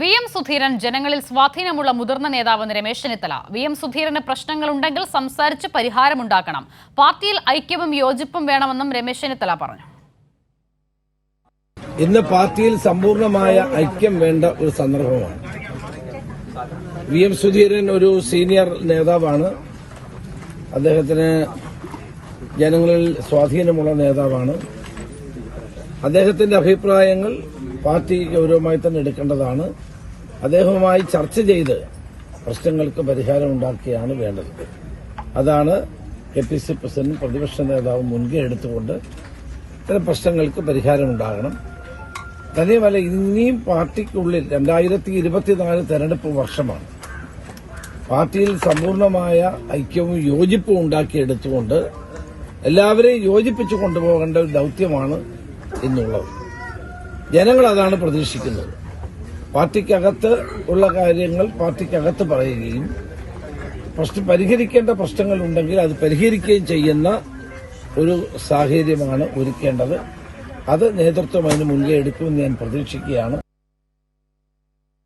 V M Sudheeran ജനങ്ങളിൽ സ്വാധീനമുള്ള മുതിർന്ന നേതാവെന്ന് രമേശ് ചെന്നിത്തല. വി എം സുധീരന് പ്രശ്നങ്ങളുണ്ടെങ്കിൽ സംസാരിച്ച് പരിഹാരമുണ്ടാക്കണം. പാർട്ടിയിൽ ഐക്യവും യോജിപ്പും വേണമെന്നും രമേശ് ചെന്നിത്തല പറഞ്ഞു. ഇന്ന് പാർട്ടിയിൽ സമ്പൂർണമായ ഐക്യം വേണ്ട ഒരു സന്ദർഭമാണ്. വി എം സുധീരൻ ഒരു സീനിയർ നേതാവാണ്. അദ്ദേഹത്തിന് ജനങ്ങളിൽ സ്വാധീനമുള്ള നേതാവാണ്. അദ്ദേഹത്തിന്റെ അഭിപ്രായങ്ങൾ പാർട്ടി ഗൗരവമായി തന്നെ എടുക്കേണ്ടതാണ്. അദ്ദേഹവുമായി ചർച്ച ചെയ്ത് പ്രശ്നങ്ങൾക്ക് പരിഹാരം ഉണ്ടാക്കുകയാണ് വേണ്ടത്. അതാണ് കെ പി സി പ്രസിഡന്റും പ്രതിപക്ഷ നേതാവും മുൻകൈ എടുത്തുകൊണ്ട് ഇത്തരം പ്രശ്നങ്ങൾക്ക് പരിഹാരമുണ്ടാകണം തന്നെയുമല്ല ഇനിയും പാർട്ടിക്കുള്ളിൽ രണ്ടായിരത്തി ഇരുപത്തിനാല് തെരഞ്ഞെടുപ്പ് വർഷമാണ്. പാർട്ടിയിൽ സമ്പൂർണമായ ഐക്യവും യോജിപ്പും ഉണ്ടാക്കിയെടുത്തുകൊണ്ട് എല്ലാവരെയും യോജിപ്പിച്ചു കൊണ്ടുപോകേണ്ട ഒരു ദൌത്യമാണ് ഇന്നുള്ളത്. ജനങ്ങൾ അതാണ് പ്രതീക്ഷിക്കുന്നത്. പാർട്ടിക്കകത്ത് ഉള്ള കാര്യങ്ങൾ പാർട്ടിക്കകത്ത് പറയുകയും പ്രശ്നം പരിഹരിക്കേണ്ട പ്രശ്നങ്ങൾ ഉണ്ടെങ്കിൽ അത് പരിഹരിക്കുകയും ചെയ്യുന്ന ഒരു സാഹചര്യമാണ് ഒരുക്കേണ്ടത്. അത് നേതൃത്വം അതിന് മുൻകൈ എടുക്കുമെന്ന് ഞാൻ പ്രതീക്ഷിക്കുകയാണ്.